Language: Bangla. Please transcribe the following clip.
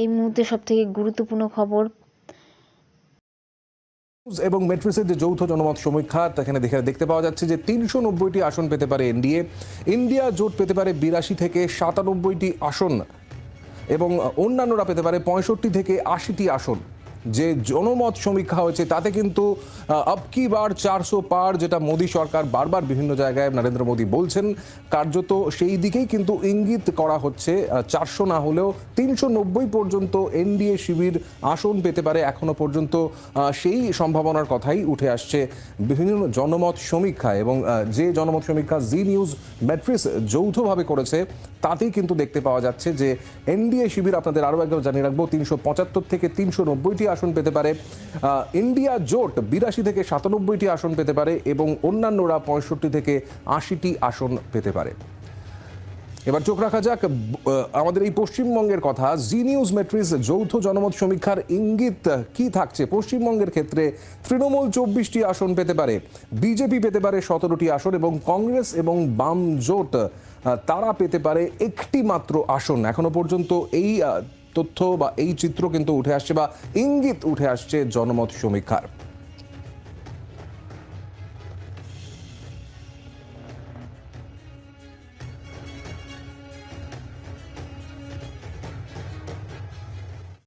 এই মুহূর্তে সবথেকে গুরুত্বপূর্ণ খবর। এবং মেট্রিসের যে যৌথ জনমত সমীক্ষা এখানে দেখে দেখতে পাওয়া যাচ্ছে যে তিনশো নব্বইটি আসন পেতে পারে এনডিএ ইন্ডিয়া জোট পেতে পারে বিরাশি থেকে সাতানব্বইটি আসন এবং অন্যান্যরা পেতে পারে পঁয়ষট্টি থেকে আশিটি আসন। যে জনমত সমীক্ষা হয়েছে, তাতে কিন্তু আবকি বার চারশো পার যেটা মোদী সরকার বারবার বিভিন্ন জায়গায় নরেন্দ্র মোদী বলছেন, কার্যত সেই দিকেই কিন্তু ইঙ্গিত করা হচ্ছে চারশো না হলেও তিনশো নব্বই পর্যন্ত এনডিএ শিবির আসন পেতে পারে এখনও পর্যন্ত সেই সম্ভাবনার কথাই উঠে আসছে বিভিন্ন জনমত সমীক্ষা এবং যে জনমত সমীক্ষা জি নিউজ ম্যাট্রিস যৌথভাবে করেছে, তাতেই কিন্তু দেখতে পাওয়া যাচ্ছে যে এনডিএ শিবির আপনাদের আরও একবার জানিয়ে রাখব, তিনশো পঁচাত্তর থেকে তিনশো নব্বইটি আসন পেতে পারে। ইন্ডিয়া জোট বিরাশি থেকে সাতানব্বইটি আসন পেতে পারে এবং অন্যান্যরা পঁয়ষট্টি থেকে আশিটি আসন পেতে পারে। এবার চোখ রাখা যাক আমাদের এই পশ্চিমবঙ্গের কথা। জি নিউজ মেট্রিস যৌথ জনমত সমীক্ষার ইঙ্গিত কি থাকছে? পশ্চিমবঙ্গের ক্ষেত্রে তৃণমূল চব্বিশটি আসন পেতে পারে, বিজেপি পেতে পারে সতেরোটি আসন এবং কংগ্রেস এবং বাম জোট তারা পেতে পারে একটি মাত্র আসন। এখনও পর্যন্ত এই তথ্য বা এই চিত্র কিন্তু উঠে আসছে বা ইঙ্গিত উঠে আসছে জনমত সমীক্ষার।